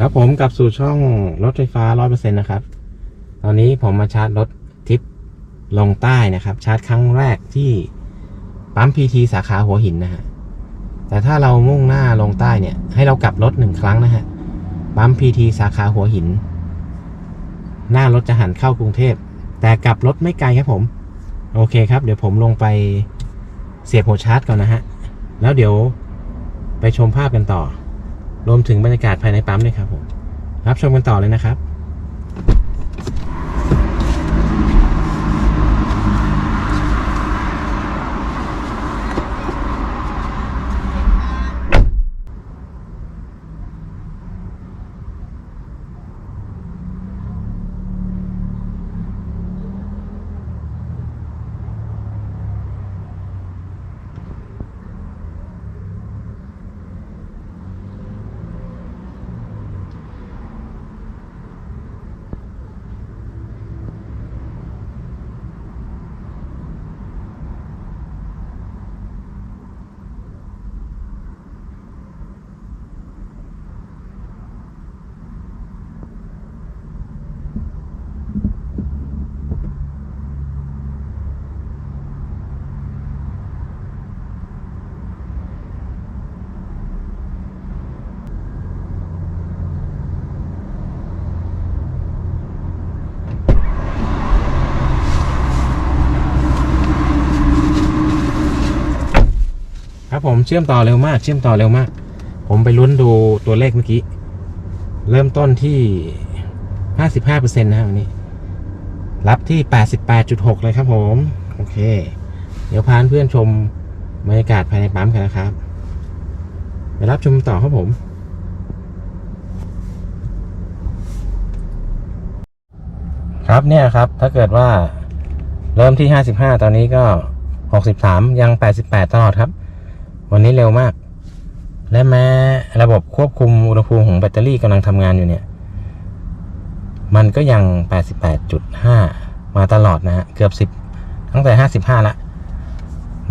ครับผมกลับสู่ช่องรถไฟฟ้า 100%นะครับ ตอนนี้ผมมาชาร์จรถทิปลงใต้นะครับ ชาร์จครั้งแรกที่ปั๊มพีทีสาขาหัวหินนะฮะ แต่ถ้าเรามุ่งหน้าลงใต้เนี่ย ให้เรากลับรถหนึ่งครั้งนะฮะ ปั๊มพีทีสาขาหัวหิน หน้ารถจะหันเข้ากรุงเทพ แต่กลับรถไม่ไกลครับผม โอเคครับ เดี๋ยวผมลงไปเสียบหัวชาร์จก่อนนะฮะ แล้วเดี๋ยวไปชมภาพกันต่อ รวมถึงบรรยากาศภายในปั๊มด้วยครับผม รับชมกันต่อเลยนะครับ ผมเชื่อมต่อเร็วมาก เชื่อมต่อเร็วมาก ผมไปลุ้นดูตัวเลขเมื่อกี้ เริ่มต้นที่55%นะครับวันนี้ รับที่88.6เลยครับผม โอเค เดี๋ยวพาเพื่อนชมบรรยากาศภายในปั๊มกันนะครับไปรับชมต่อครับผม ครับเนี่ยครับ ถ้าเกิดว่าเริ่มที่55ตอนนี้ก็63ยัง88ตลอดครับ วันนี้เร็วมาก และแม้ระบบควบคุมอุณหภูมิของแบตเตอรี่กำลังทำงานอยู่เนี่ย มันก็ยัง 88.5 มาตลอดนะฮะ เกือบ 10 ตั้งแต่ 55 ละ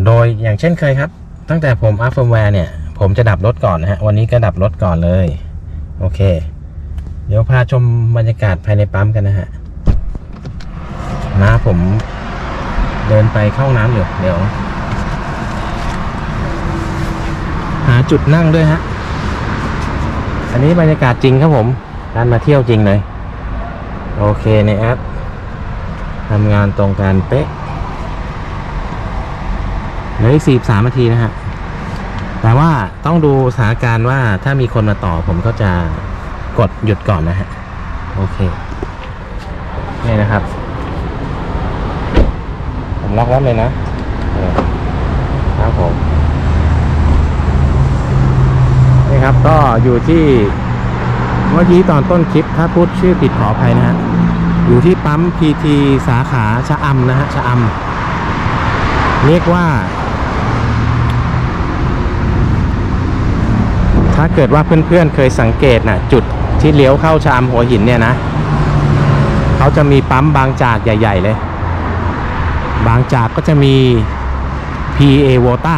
โดยอย่างเช่นเคยครับ ตั้งแต่ผมอัพเฟิร์มแวร์เนี่ย ผมจะดับรถก่อนนะฮะ วันนี้ก็ดับรถก่อนเลย โอเค เดี๋ยวพาชมบรรยากาศภายในปั๊มกันนะฮะนะผมเดินไปเข้าน้ำอยู่ เดี๋ยว หาจุดนั่งด้วยฮะ อันนี้บรรยากาศจริงครับผมการมาเที่ยวจริงเลย โอเคในแอปทำงานตรงการเป๊ะเหลืออีกสี่สามนาทีนะฮะ แต่ว่าต้องดูสถานการณ์ว่าถ้ามีคนมาต่อผมก็จะกดหยุดก่อนนะฮะ โอเค นี่นะครับ ผมล็อกรถเลยนะครับผม นี่ครับ ก็อยู่ที่เมื่อกี้ตอนต้นคลิปถ้าพูดชื่อผิดขออภัยนะฮะอยู่ที่ปั๊มพีทีสาขาชะอำนะฮะชะอำเรียกว่า ถ้าเกิดว่าเพื่อนๆเคยสังเกตนะจุดที่เลี้ยวเข้าชะอำหัวหินเนี่ยนะเขาจะมีปั๊มบางจากใหญ่ ๆ เลย บางจากก็จะมี PA v o t a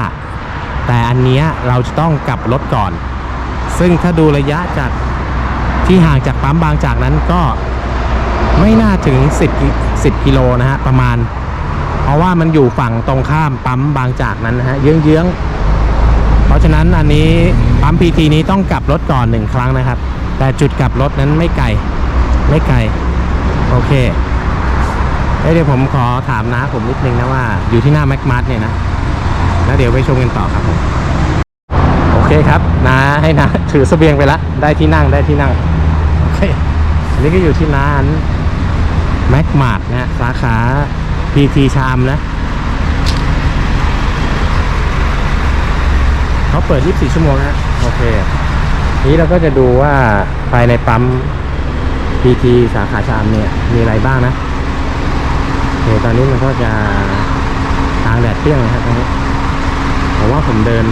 แต่อันนี้เราจะต้องกลับรถก่อน ซึ่งถ้าดูระยะจากที่ห่างจากปั๊มบางจากนั้นก็ไม่น่าถึง 10กิ10กิโลนะฮะประมาณ เพราะว่ามันอยู่ฝั่งตรงข้ามปั๊มบางจากนั้นนะฮะเยื้องๆเพราะฉะนั้นอันนี้ปั๊มพีทีนี้ต้องกลับรถก่อนหนึ่งครั้งนะครับ แต่จุดกลับรถนั้นไม่ไกลไม่ไกลโอเคเดี๋ยวผมขอถามนะผมนิดนึงนะว่าอยู่ที่หน้าแม็กมาร์เนี่ยนะ แล้วเดี๋ยวไปชมกันต่อครับผม เคครับนาให้นาถือเสบียงไปละ ได้ที่นั่งได้ที่นั่งโอเคอันนี้ก็อยู่ที่ร้านแม็กมาร์นะสาขาพีทีชามนะเขาเปิด 24 ชั่วโมงนะโอเค นี้เราก็จะดูว่าภายในปั๊ม PT สาขาชามเนี่ย มีอะไรบ้างนะโอเคตอนนี้มันก็จะทางแดดเปรี้ยงนะครับตรงนี้ผมว่าผมเดิน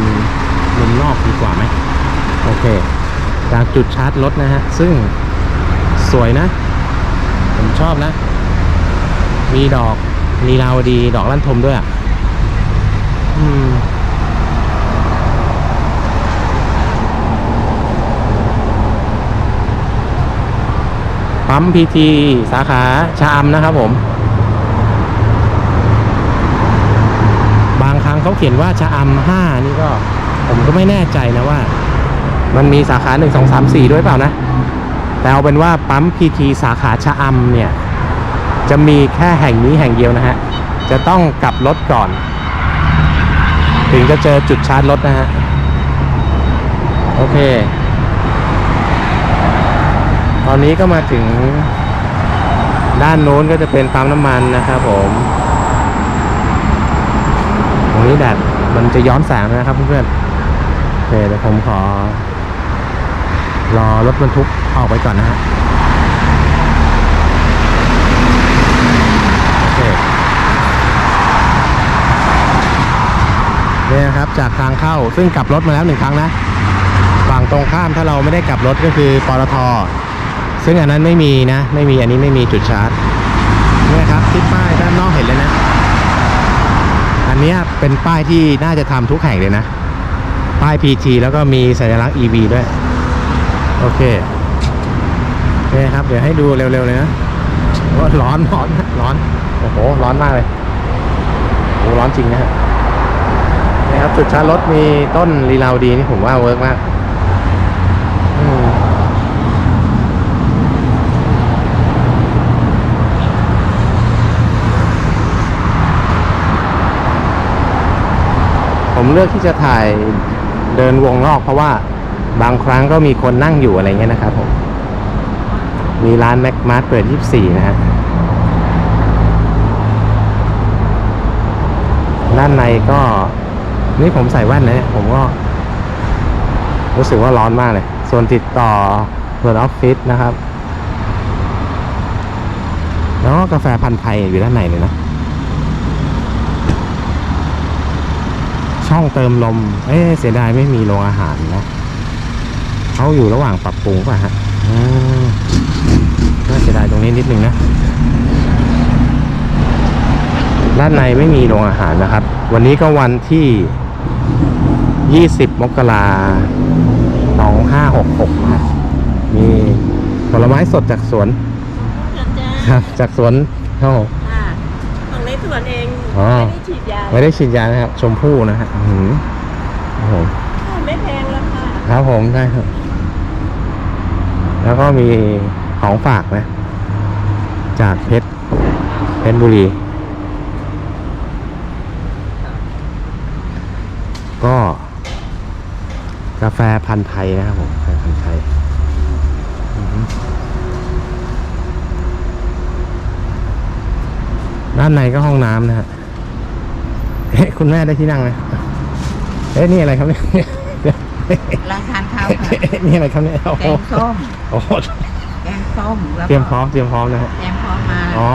มุมนอกดีกว่าไหมโอเค จากจุดชาร์จรถนะฮะ ซึ่งสวยนะ ผมชอบนะ มีดอกลีลาวดีดอกลั่นทมด้วยอะอืมปั๊มพีทีสาขาชะอำนะครับผม บางครั้งเขาเขียนว่าชะอำห้านี่ก็ ผมก็ไม่แน่ใจนะว่า มันมีสาขาหนึ่งสองสามสี่ด้วยเปล่านะ แต่เอาเป็นว่าปั๊มพีทีสาขาชะอำเนี่ย จะมีแค่แห่งนี้แห่งเดียวนะฮะ จะต้องกลับรถก่อน ถึงจะเจอจุดชาร์จรถนะฮะ โอเค ตอนนี้ก็มาถึงด้านโน้นก็จะเป็นปั๊มน้ำมันนะครับผมตรงนี้แดดมันจะย้อนแสงนะครับเพื่อนๆ เคเดี๋ยวผมขอ รอรถบรรทุกออกไปก่อนนะฮะโอเคเนี่ยครับจากทางเข้าซึ่งกลับรถมาแล้วหนึ่งครั้งนะฝั่งตรงข้ามถ้าเราไม่ได้กลับรถก็คือปตทซึ่งอันนั้นไม่มีนะ ไม่มีอันนี้ไม่มีจุดชาร์จเนี่ยครับที่ป้ายด้านนอกเห็นเลยนะ อันนี้เป็นป้ายที่น่าจะทำทุกแห่งเลยนะ ป้าย PT แล้วก็มีสัญลักษณ์ EV ด้วย โอเคโอเคครับ เดี๋ยวให้ดูเร็วๆเลยนะว่าร้อนร้อนร้อน โอ้โห ร้อนมากเลยโอ้โหร้อนจริงนะฮะนี่ครับจุดชาร์จรถมีต้นลีลาวดีนี่ผมว่าเวิร์กมากอืมผมเลือกที่จะถ่าย เดินวงนอกเพราะว่าบางครั้งก็มีคนนั่งอยู่อะไรเงี้ยนะครับผมมีร้านแม็กมาร์เปิด 24 นะฮะด้านในก็นี่ผมใส่แว่นนะเนี่ยผมก็ รู้สึกว่าร้อนมากเลย ส่วนติดต่อเปิดออฟฟิศนะครับ แล้วก็กาแฟพันธุ์ไทยอยู่ด้านในเลยนะ ช่องเติมลม เอ๊ะเสียดายไม่มีโรงอาหารนะเขาอยู่ระหว่างปรับปรุงป่ะฮะอืมน่าเสียดายตรงนี้นิดนึงนะ ด้านในไม่มีโรงอาหารนะครับ วันนี้ก็วันที่ 20 มกราคม2566นะมีผลไม้สดจากสวนจ้าครับจากสวนเขา อ่าของในสวนเองอ๋อ ไม่ได้ฉีดยาไม่ได้ฉีดยานะครับ ชมพู่นะฮะอื้อหือครับผมไม่แพงแล้วค่ะครับผมได้ครับ แล้วก็มีของฝากนะ จากเพชรเพชรบุรี ก็ กาแฟพันธุ์ไทยนะครับผมกาแฟพันธุ์ไทยอือฮึด้านในก็ห้องน้ำนะฮะ เอ๊ะคุณแม่ได้ที่นั่งไหมเอ๊ะนี่อะไรครับเนี่ยร้านทานข้าวค่ะนี่อะไรครับเนี่ยโอ้แกโหงส้มโอ้โหแกงส้มแล้วเตรียมพร้อมเตรียมพร้อมนะฮะเตรียมพร้อมมาอ๋อ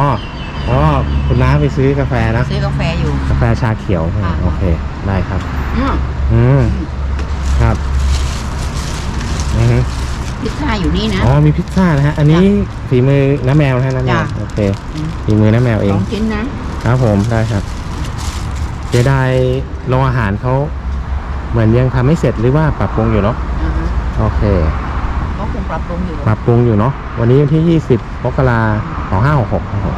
อ๋อคุณน้าไปซื้อกาแฟนะซื้อกาแฟอยู่กาแฟชาเขียวใช่ไหมค่ะโอเคได้ครับอืมอืมครับอือฮึพิซซ่าอยู่นี่นะ อ๋อ มีพิซซ่านะฮะ อันนี้ฝีมือน้าแมวนะฮะน้าแมวจ้ะโอเค ฝีมือน้าแมวเอสงองชิ้นนะ ครับผม ได้ครับ เสียดายโรงอาหารเขาเหมือนยังทำไม่เสร็จหรือว่าปรับปรุงอยู่เนาะอ่าฮะโอเคเขาคงปรับปรุงอยู่ปรับปรุงอยู่เนาะวันนี้วันที่ 20มกราคม2566ครับผม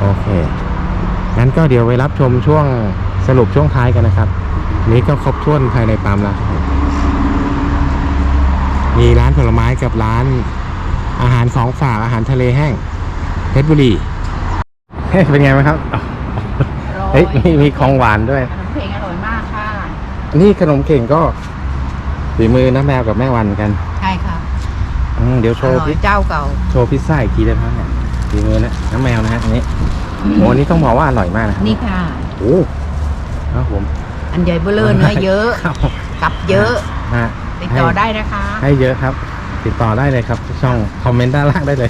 โอเค งั้นก็เดี๋ยวไปรับชมช่วงสรุปช่วงท้ายกันนะครับ นี้ก็ครบถ้วนภายในปั๊มแล้วครับผมมีร้านผลไม้กับร้าน อาหารของฝากอาหารทะเลแห้งเพชรบุรีเฮ้ยเป็นไงไหมครับเฮ้ยมีมีของหวานด้วย ขนมเพลงอร่อยมากค่ะ นี่ขนมเข่งก็ฝีมือน้าแมวกับแม่วันเหมือนกันใช่ค่ะอืมเดี๋ยวโชอว์ร่อพิยเจ้าเก่า โชว์พิซซ่าอีกทีได้ไหมเนี่ยฝีมือนะน้ำแมวนะฮะอันนี้โหอันนี้ต้องบอกว่าอร่อยมากนะครับนี่ค่ะ โอ้ครับผมอันใหญ่เบ้อเร่อเนื้อเยอะครับกับเยอะ ฮะ ติดต่อได้นะคะให้เยอะครับ ติดต่อได้เลยครับที่ช่องคอมเมนต์ด้านล่างได้เลย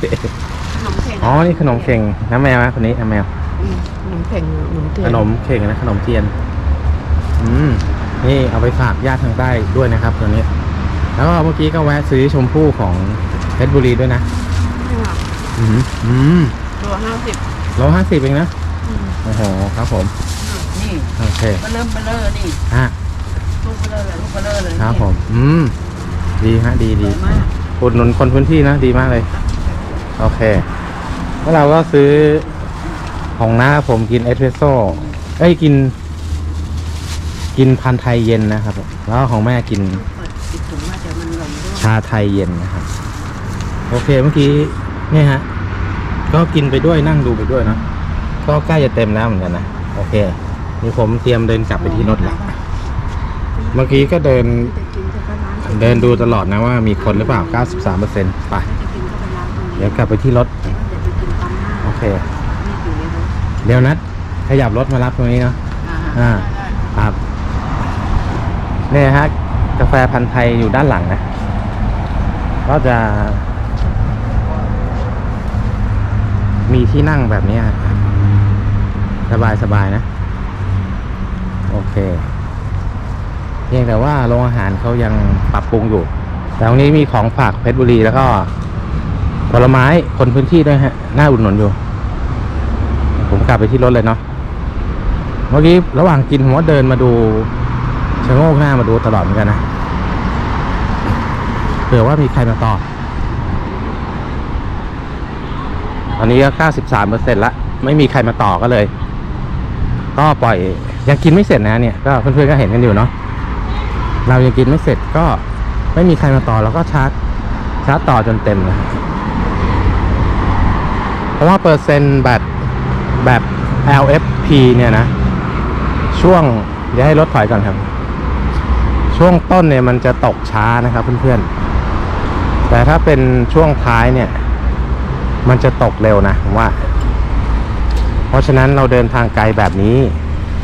ขนมเพลงอ๋อ นี่ขนมเข่งน้ำแมวนะคนนี้น้ำแมว อืมข นมเพลงขนมเทียขนมเข่งนะขนมเทียน อืมนี่เอาไปฝากญาติทางใต้ด้วยนะครับตัวนี้ แล้วก็เมื่อกี้ก็แวะซื้อชมพู่ของเพชรบุรีด้วยนะอืมอืมตัวห้าสิบโลห้าสิบเองนะโอ้โหครับผมนี่โอเคเบลเริ่มเบลเลอร์นี่อะลูกเบลเลอร์เลยลูกเบลเลอร์เลยครับผม อืม ดีฮะดีสดีวยมากอุดหนุนคนพื้นที่นะดีมากเลย โอเคแล้วเราก็ซื้อ ของน้าผมกินเอสเปรสโซ่เอ้ยกิน กินพันไทยเย็นนะครับ แล้วของแม่กินเปิดถุงว่าเดี๋ยวมันหล่นด้วยชาไทยเย็นนะครับ โอเคเมื่อกี้นี่ฮะ ก็กินไปด้วยนั่งดูไปด้วยเนะก็ใกล้จะเต็มแล้วเหมือนกันนะโอเคนี่ผมเตรียมเดินกลับไปที่รถแล้วเมื่อกี้ก็เดินจะกินจะไปร้านเดินดูตลอดนะว่ามีคนหรือเปล่า 93%ไป จะกินก็ไปร้านตรงนี้เดี๋ยวกลับไปที่รถ เดี๋ยวจะกินปั๊มหน้า โอเค เดี๋ยวนัดขยับรถมารับตรงนี้เนาะอ่าอ่าครับเนี่ยฮะกาแฟพันธุ์ไทยอยู่ด้านหลังนะ ก็จะ มีที่นั่งแบบนี้ฮะสบายสบายๆนะ โอเคเพียงแต่ว่าโรงอาหารเขายังปรับปรุงอยู่ แต่ตรงนี้มีของฝากเพชรบุรีแล้วก็ผลไม้คนพื้นที่ด้วยฮะ น่าอุดหนุนอยู่ผม กลับไปที่รถเลยเนาะเมื่อกี้ระหว่างกินผมก็เดินมาดูชะโงกหน้ามาดูตลอดเหมือนกันนะเผื่อว่ามีใครมาต่อตอนนี้ก็93เปอร์เซ็นต์ละไม่มีใครมาต่อก็เลย ก็ปล่อยยังกินไม่เสร็จนะเนี่ยก็เพื่อนๆก็เห็นกันอยู่เนาะเรายังกินไม่เสร็จก็ไม่มีใครมาต่อเราก็ชาร์จชาร์จต่อจนเต็มเลยเพราะว่าเปอร์เซ็นต์แบต แบบ LFP เนี่ยนะ ช่วงเดี๋ยวให้รถถอยก่อนครับ ช่วงต้นเนี่ยมันจะตกช้านะครับเพื่อนๆ แต่ถ้าเป็นช่วงท้ายเนี่ย มันจะตกเร็วนะผมว่า เพราะฉะนั้นเราเดินทางไกลแบบนี้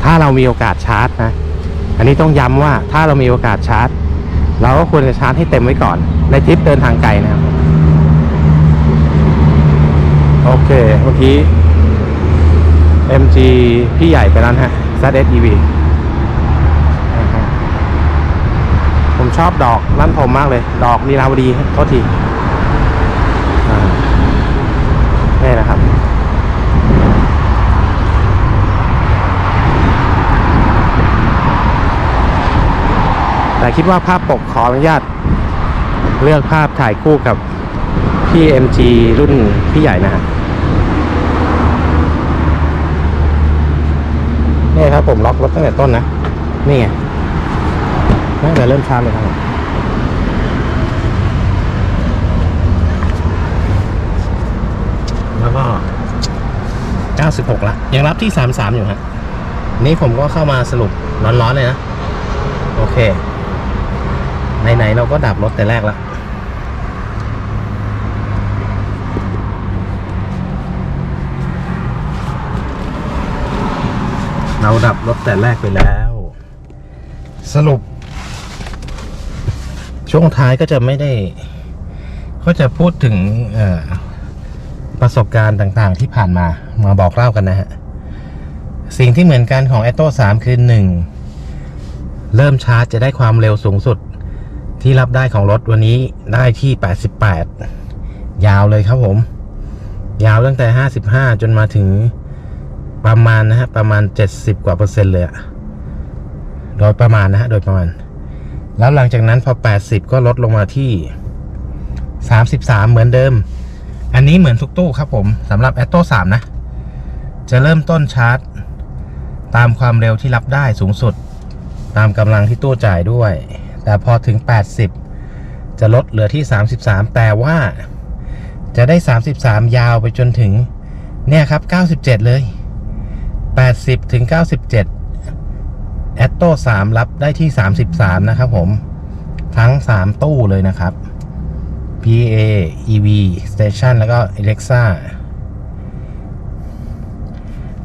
ถ้าเรามีโอกาสชาร์จนะ อันนี้ต้องย้ำว่าถ้าเรามีโอกาสชาร์จ เราก็ควรจะชาร์จให้เต็มไว้ก่อน ในทริปเดินทางไกลนะครับโอเคเมื่อกี้ MG พี่ใหญ่ไปแล้วนฮะ ZS EV ผมชอบดอกลั่นผมมากเลย ดอกนีราวดีโทษทีนี่นะครับ แต่คิดว่าภาพปกขออนุญาต เลือกภาพถ่ายคู่กับพี่ MG รุ่นพี่ใหญ่นะฮะ นี่ครับผมล็อกรถตั้งแต่ต้นนะ นี่ไงตั้งแต่เริ่มชาร์จเลยครับแล้วก็ 96 ละ ยังรับที่ 33 อยู่ฮะนี่ผมก็เข้ามาสรุปร้อนๆเลยนะ โอเค ไหนๆเราก็ดับรถแต่แรกแล้ว เราดับรถแต่แรกไปแล้ว สรุป ช่วงท้ายก็จะไม่ได้ ก็จะพูดถึงประสบการณ์ต่างๆที่ผ่านมา มาบอกเล่ากันนะฮะ สิ่งที่เหมือนกันของ a อ t o 3คือ1เริ่มชาร์จจะได้ความเร็วสูงสุด ที่รับได้ของรถวันนี้ได้ที่ 88 ยาวเลยครับผม ยาวตั้งแต่ 55 จนมาถึง ประมาณนะฮะประมาณ 70 กว่าเปอร์เซ็นต์เลยอะโดยประมาณนะฮะโดยประมาณ แล้วหลังจากนั้นพอ 80 ก็ลดลงมาที่ 33 เหมือนเดิม อันนี้เหมือนทุกตู้ครับผมสำหรับ a t o 3นะ จะเริ่มต้นชาร์จ ตามความเร็วที่รับได้สูงสุด ตามกำลังที่ตู้จ่ายด้วย แต่พอถึง 80 จะลดเหลือที่ 33 แต่ว่าจะได้ 33 ยาวไปจนถึง เนี่ยครับ 97 เลย 80ถึง97 a t t o 3รับได้ที่ 33 นะครับผม ทั้ง 3 ตู้เลยนะครับ PA EV Station แล้วก็ Alexa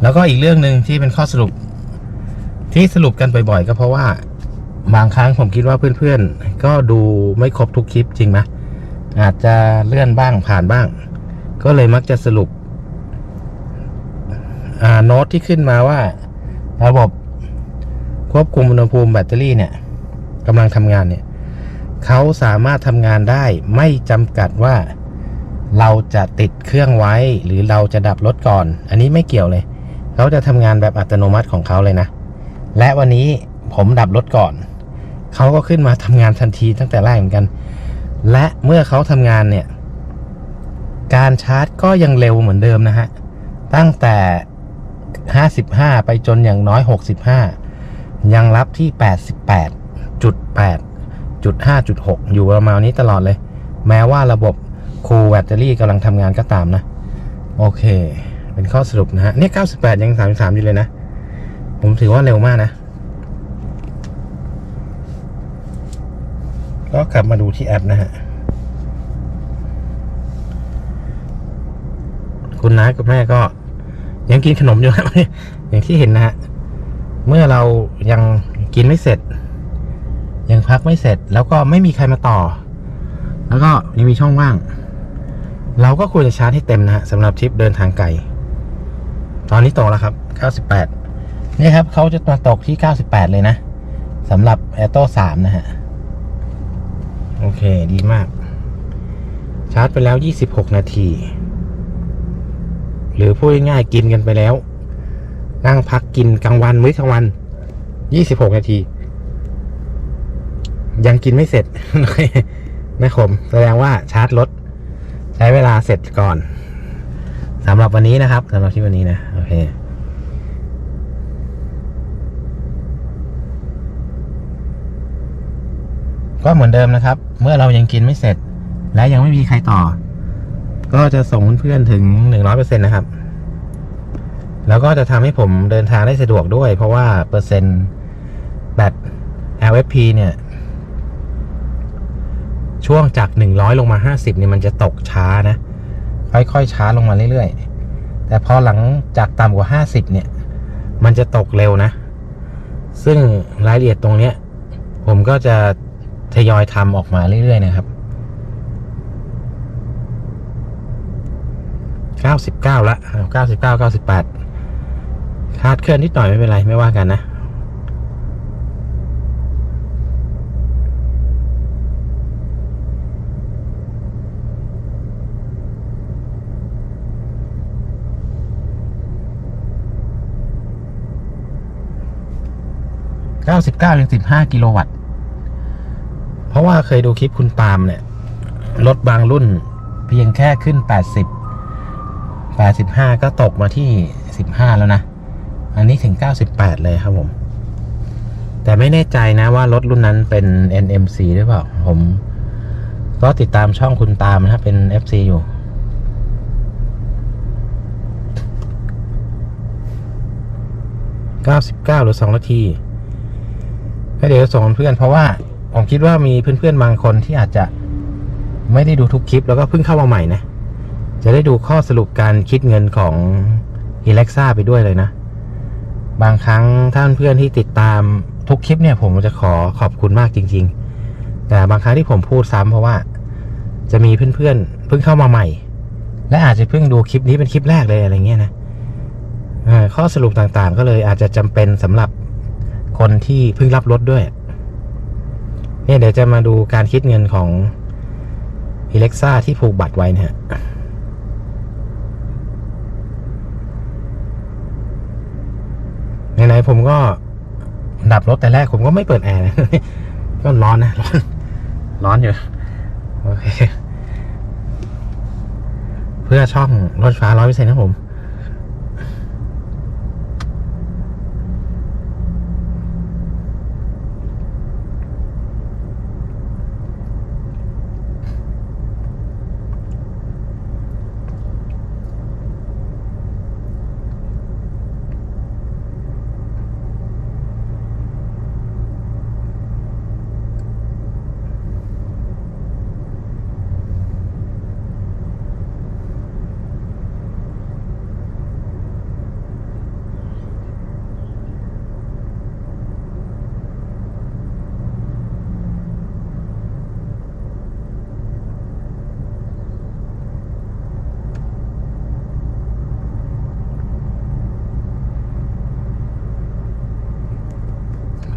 แล้วก็อีกเรื่องหนึ่งที่เป็นข้อสรุป ที่สรุปกันบ่อยๆ ก็เพราะว่าบางครั้งผมคิดว่าเพื่อนๆ ก็ดูไม่ครบทุกคลิปจริงไหมอาจจะเลื่อนบ้างผ่านบ้าง ก็เลยมักจะสรุป โน้ตที่ขึ้นมาว่าระบบควบคุมอุณหภูมิแบตเตอรี่เนี่ยกำลังทำงานเนี่ยเขาสามารถทำงานได้ไม่จำกัดว่าเราจะติดเครื่องไว้หรือเราจะดับรถก่อน อันนี้ไม่เกี่ยวเลยเขาจะทำงานแบบอัตโนมัติของเขาเลยนะ และวันนี้ผมดับรถก่อนเขาก็ขึ้นมาทำงานทันทีตั้งแต่แรกเหมือนกัน และเมื่อเขาทำงานเนี่ย การชาร์จก็ยังเร็วเหมือนเดิมนะฮะตั้งแต่ 55 ไปจนอย่างน้อย 65 ยังรับที่ 88.8จุด5จุด6อยู่ประมาณนี้ตลอดเลย แม้ว่าระบบคูลแบตเตอรี่กำลังทำงานก็ตามนะ โอเค เป็นข้อสรุปนะฮะ เนี่ย 98 ยัง 33 อยู่เลยนะ ผมถือว่าเร็วมากนะ ก็กลับมาดูที่แอปนะฮะคุณน้ากับแม่ก็ ยังกินขนมอยู่ครับอย่างที่เห็นนะฮะเมื่อเรายังกินไม่เสร็จ ยังพักไม่เสร็จ แล้วก็ไม่มีใครมาต่อ แล้วก็ยังมีช่องว่าง เราก็ควรจะชาร์จให้เต็มนะฮะสำหรับทริปเดินทางไกลตอนนี้ตกแล้วครับ 98 นี่ครับเขาจะมาตกที่ 98 เลยนะสำหรับแอ t โต้3นะฮะ โอเค ดีมาก ชาร์จไปแล้ว 26 นาที หรือพูดง่ายๆกินกันไปแล้ว นั่งพักกินกลางวันมื้อกลางวัน26นาที ยังกินไม่เสร็จไม่ขม แสดงว่าชาร์จรถใช้เวลาเสร็จก่อนสำหรับวันนี้นะครับสำหรับที่วันนี้นะ โอเคก็เหมือนเดิมนะครับ เมื่อเรายังกินไม่เสร็จ และยังไม่มีใครต่อ ก็จะส่งเพื่อนๆถึงหนึ่งร้อยเปอร์เซ็นนะครับ แล้วก็จะทำให้ผมเดินทางได้สะดวกด้วย เพราะว่าเปอร์เซ็นต์แบต LFP เนี่ย ช่วงจาก100ลงมา50เนี่ยมันจะตกช้านะ ค่อยๆช้าลงมาเรื่อยๆ แต่พอหลังจากต่ำกว่า50เนี่ย มันจะตกเร็วนะ ซึ่งรายละเอียดตรงเนี้ย ผมก็จะทยอยทำออกมาเรื่อยๆนะครับ 99ละ99 98คาดเคลื่อนนิดหน่อยไม่เป็นไร ไม่ว่ากันนะ 99ถึง15 กิโลวัตต์ เพราะว่าเคยดูคลิปคุณปาล์มเนี่ย รถบางรุ่นเพียงแค่ขึ้น 80 85 ก็ตกมาที่ 15 แล้วนะ อันนี้ถึง 98 เลยครับผม แต่ไม่แน่ใจนะว่ารถรุ่นนั้นเป็น NMC หรือเปล่า ผม ก็ติดตามช่องคุณตามนะเป็น FC อยู่99หรือ 2 นาทีก็เดี๋ยวส่งเพื่อนเพราะว่าผมคิดว่ามีเพื่อนๆบางคนที่อาจจะไม่ได้ดูทุกคลิปแล้วก็เพิ่งเข้ามาใหม่นะ จะได้ดูข้อสรุปการคิดเงินของ e l e x a ไปด้วยเลยนะ บางครั้งท่านเพื่อนที่ติดตามทุกคลิปเนี่ย ผมจะขอขอบคุณมากจริง ๆ แต่บางครั้งที่ผมพูดซ้ำเพราะว่า จะมีเพื่อนๆเพิ่งเข้ามาใหม่ และอาจจะเพิ่งดูคลิปนี้เป็นคลิปแรกเลยอะไรเงี้ยนะข้อสรุปต่างๆ ก็เลยอาจจะจำเป็นสำหรับคนที่เพิ่งรับรถด้วย เนี่ยเดี๋ยวจะมาดูการคิดเงินของ e l e x a ที่ผูกบัตรไว้นะฮะ ไหนๆผมก็ดับรถแต่แรกผมก็ไม่เปิดแอร์นะก็ร้อนนะร้อน ร้อนอยู่โอเคเพื่อช่องรถฟ้าร้อยเปอร์เซ็นต์นะผม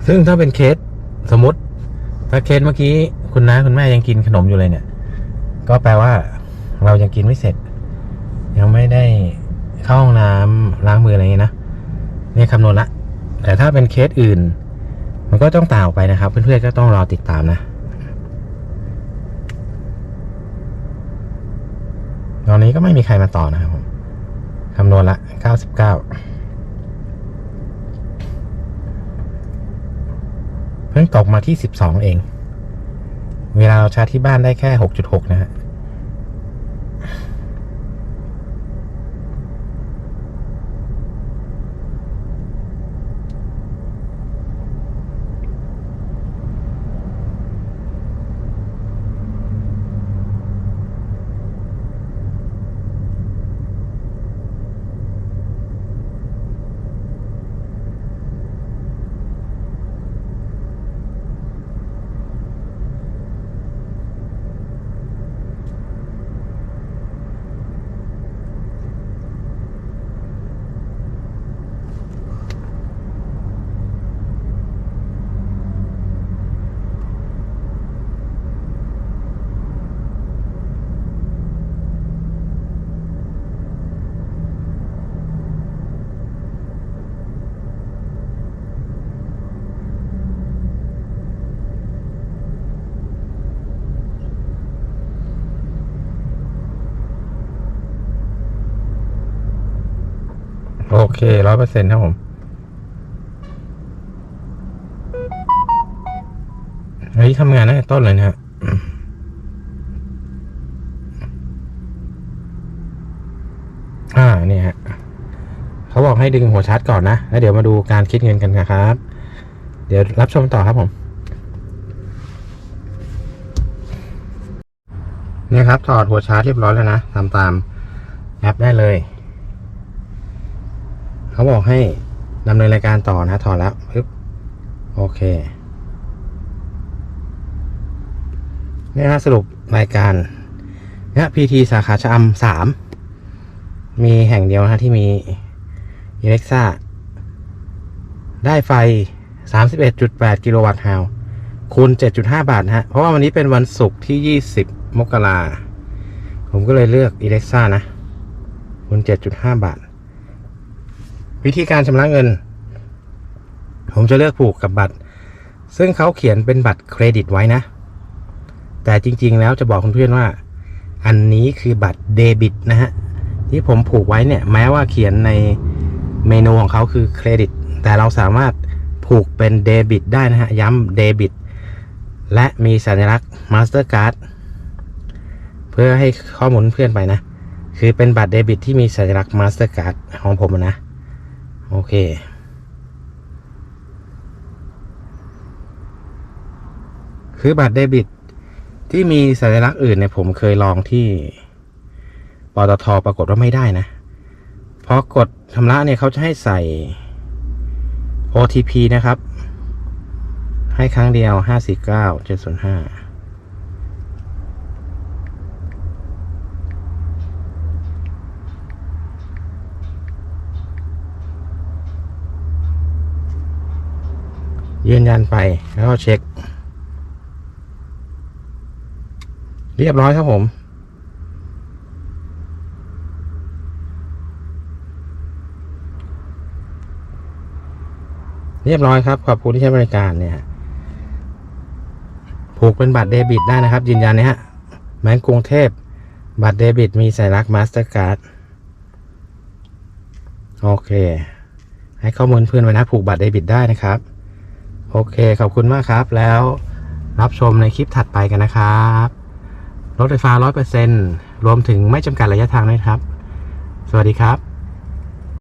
ซึ่งถ้าเป็นเคสสมมติ ถ้าเคสเมื่อกี้คุณน้าคุณแม่ยังกินขนมอยู่เลยเนี่ย ก็แปลว่า เรายังกินไม่เสร็จ ยังไม่ได้เข้าห้องน้ำล้างมืออะไรอย่างเงี้ยนะนี่คำนวณละ แต่ถ้าเป็นเคสอื่น มันก็ต้องต่างออกไปนะครับ เพื่อนๆก็ต้องรอติดตามนะตอนนี้ก็ไม่มีใครมาต่อนะครับผมคำนวณละ 99 เพิ่งตกมาที่ 12 เอง เวลาเราชาร์จที่บ้านได้แค่ 6.6 นะฮะ เคร้อยเปอร์เซ็นต์ครับผม เฮ้ยทำงานตั้งแต่ต้นเลยนะฮะอ่าเนี่ยฮะเขาบอกให้ดึงหัวชาร์จก่อนนะ แล้วเดี๋ยวมาดูการคิดเงินกันนะครับ เดี๋ยวรับชมต่อครับผมเนี่ยครับถอดหัวชาร์จเรียบร้อยแล้วนะทำตามแอปได้เลย เขาบอกให้ดำเนินรายการต่อนะถอดแล้วปึ๊บโอเคนี่ยนะสรุปรายการเนี่ยพีทีสาขาชะอำสามมีแห่งเดียวนะที่มีอิเล็กซ่าได้ไฟ 31.8 กิโลวัตต์ฮาวคูณ 7.5 บาทนะฮะ เพราะว่าวันนี้เป็นวันศุกร์ที่ 20 มกราผมก็เลยเลือกอิเล็กซ่านะคูณ 7.5 บาท วิธีการชำระเงิน ผมจะเลือกผูกกับบัตร ซึ่งเขาเขียนเป็นบัตรเครดิตไว้นะ แต่จริง ๆ แล้วจะบอกเพื่อนว่า อันนี้คือบัตรเดบิตนะฮะ ที่ผมผูกไว้เนี่ย แม้ว่าเขียนในเมนูของเขาคือเครดิต แต่เราสามารถผูกเป็นเดบิตได้นะฮะ ย้ำเดบิต และมีสัญลักษณ์ Mastercard เพื่อให้ข้อมูลเพื่อนไปนะ คือเป็นบัตรเดบิตที่มีสัญลักษณ์ Mastercard ของผมนะ โอเค คือบัตรเดบิต ที่มีสัญลักษณ์อื่นเนี่ยผมเคยลองที่ปตทปรากฏว่าไม่ได้นะพอกดชำระเนี่ยเขาจะให้ใส่ OTP นะครับ ให้ครั้งเดียว 549 705 ยืนยันไปแล้วก็เช็ค เรียบร้อยครับผม เรียบร้อยครับ ขอบคุณที่ใช้บริการเนี่ย ผูกเป็นบัตรเดบิตได้นะครับ ยืนยันนะฮะแบงก์กรุงเทพบัตรเดบิต มีสัญลักษณ์มาสเตอร์การ์ดโอเค ให้ข้อมูลเพื่อนไว้นะ ผูกบัตรเดบิตได้นะครับ โอเคขอบคุณมากครับ แล้วรับชมในคลิปถัดไปกันนะครับ รถไฟฟ้า 100%รวมถึงไม่จำกัดระยะทางด้วยครับ สวัสดีครับ